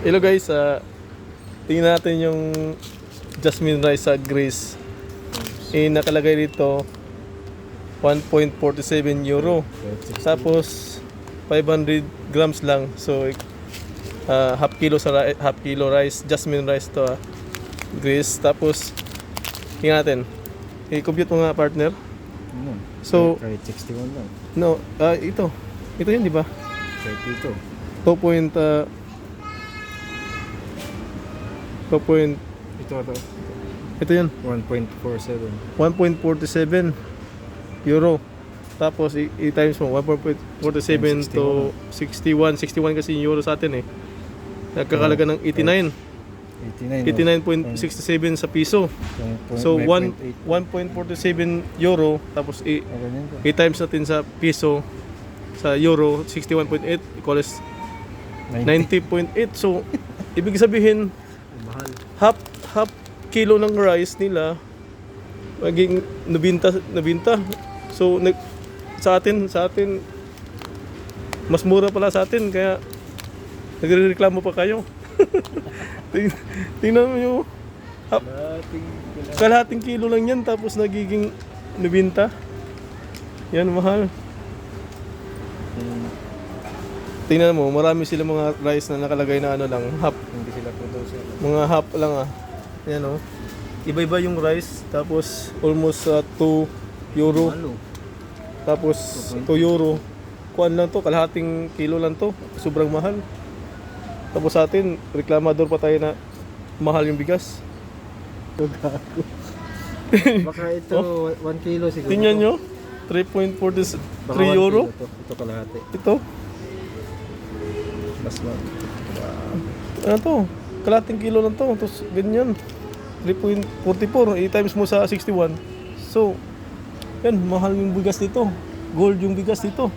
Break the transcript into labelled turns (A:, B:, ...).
A: Hello guys, ah tingnan natin yung jasmine rice sa Greece. Eh, nakalagay dito 1.47 euro. Tapos 500 grams lang. So ah, half kilo sa half kilo rice, jasmine rice to ah. Greece. Tapos tingnan natin. I-compute mo nga partner.
B: Ano?
A: So-
B: kahit 61 lang.
A: No, ah ito. Ito yun, di ba?
B: Kahit ito.
A: 2 point ah, 2 point
B: Ito ito.
A: ito yun.
B: 1.47.
A: 1.47 euro. Tapos i- i-times mo 1.47 to 61 61 kasi yung euro sa atin eh. Nagkakalaga ng 89
B: 89.
A: 89.67 sa piso. so 1 1.47 euro tapos i- i-times natin sa piso sa euro 61.8 equals 90.8 so ibig sabihin
B: Mahal.
A: half half kilo ng rice nila. Maging nabinta nabinta. So nag sa atin sa atin mas mura pala sa atin kaya nagrereklamo pa kayo. Ting- tingnan mo yung half, kalahating kilo. lang yan tapos nagiging nabinta. Yan mahal tingnan mo marami sila mga rice na nakalagay na ano lang half
B: Hindi sila producer.
A: mga half lang ah. Yan oh. Iba-iba yung rice. Tapos almost 2 euro.
B: Malo.
A: Tapos 2 euro. Kuan lang to, kalahating kilo lang to. Sobrang mahal. Tapos sa atin, reklamador pa tayo na mahal yung bigas.
B: Baka ito 1 kilo siguro.
A: Tingnan nyo. 3.43
B: Baka one
A: euro.
B: kilo to. Ito kalahati.
A: Ito.
B: Mas ma.
A: Ano to? Kalahating kilo lang to. Tapos ganyan. 3.44. I-times mo sa 61. So, yan. Mahal yung bigas dito. Gold yung bigas dito.